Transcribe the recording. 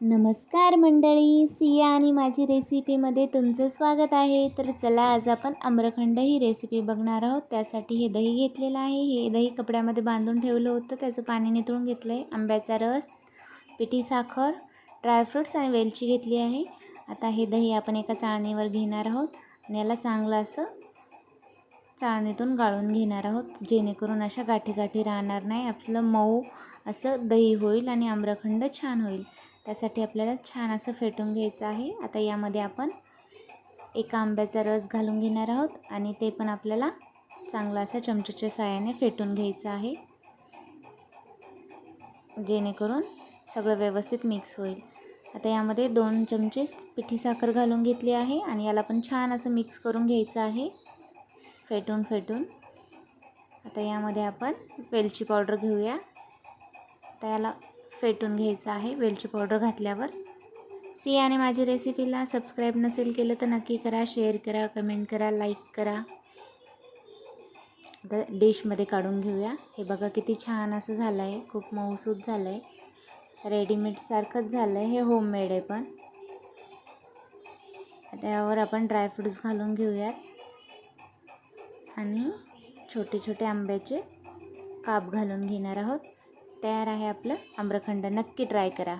नमस्कार मंडळी सिया आणि माझी रेसिपीमध्ये तुमचं स्वागत आहे. तर चला आज आपण आम्रखंड ही रेसिपी बघणार आहोत. त्यासाठी हे दही घेतलेलं आहे. हे दही कपड्यामध्ये बांधून ठेवलं होतं. त्याचं पाणी निथळून घेतलं आहे आंब्याचा रस पिठी साखर ड्रायफ्रूट्स आणि वेलची घेतली आहे. आता हे दही आपण एका चाळणीवर घेणार आहोत आणि याला चांगलं असं चाळणीतून गाळून घेणार आहोत. जेणेकरून अशा गाठी गाठी राहणार नाही. आपलं मऊ असं दही होईल आणि आम्रखंड छान होईल. त्यासाठी आपल्याला छान असं फेटून घ्यायचं आहे. आता यामध्ये आपण एका आंब्याचा रस घालून घेणार आहोत आणि ते पण आपल्याला चांगलं असं चमच्याच्या साहाय्याने फेटून घ्यायचं आहे. जेणेकरून सगळं व्यवस्थित मिक्स होईल. आता यामध्ये दोन चमचे पिठी साखर घालून घेतली आहे आणि याला पण छान असं मिक्स करून घ्यायचं आहे. फेटून फेटून. आता यामध्ये आपण वेलची पावडर घेऊया. आता याला फेटून घ्यायचं आहे वेलची पावडर घातल्यावर. सी आणि माझी रेसिपीला सबस्क्राईब नसेल केलं तर नक्की करा शेअर करा कमेंट करा लाईक करा. आता डिशमध्ये काढून घेऊया. हे बघा किती छान असं झालं आहे खूप मऊसूत झालं आहे रेडीमेडसारखंच झालं आहे हे होममेड आहे पण. आता यावर आपण ड्रायफ्रूट्स घालून घेऊयात. आणि छोटे छोटे आंब्याचे काप घालून घेणार आहोत. तयार आहे आपलं आम्रखंड. नक्की ट्राय करा.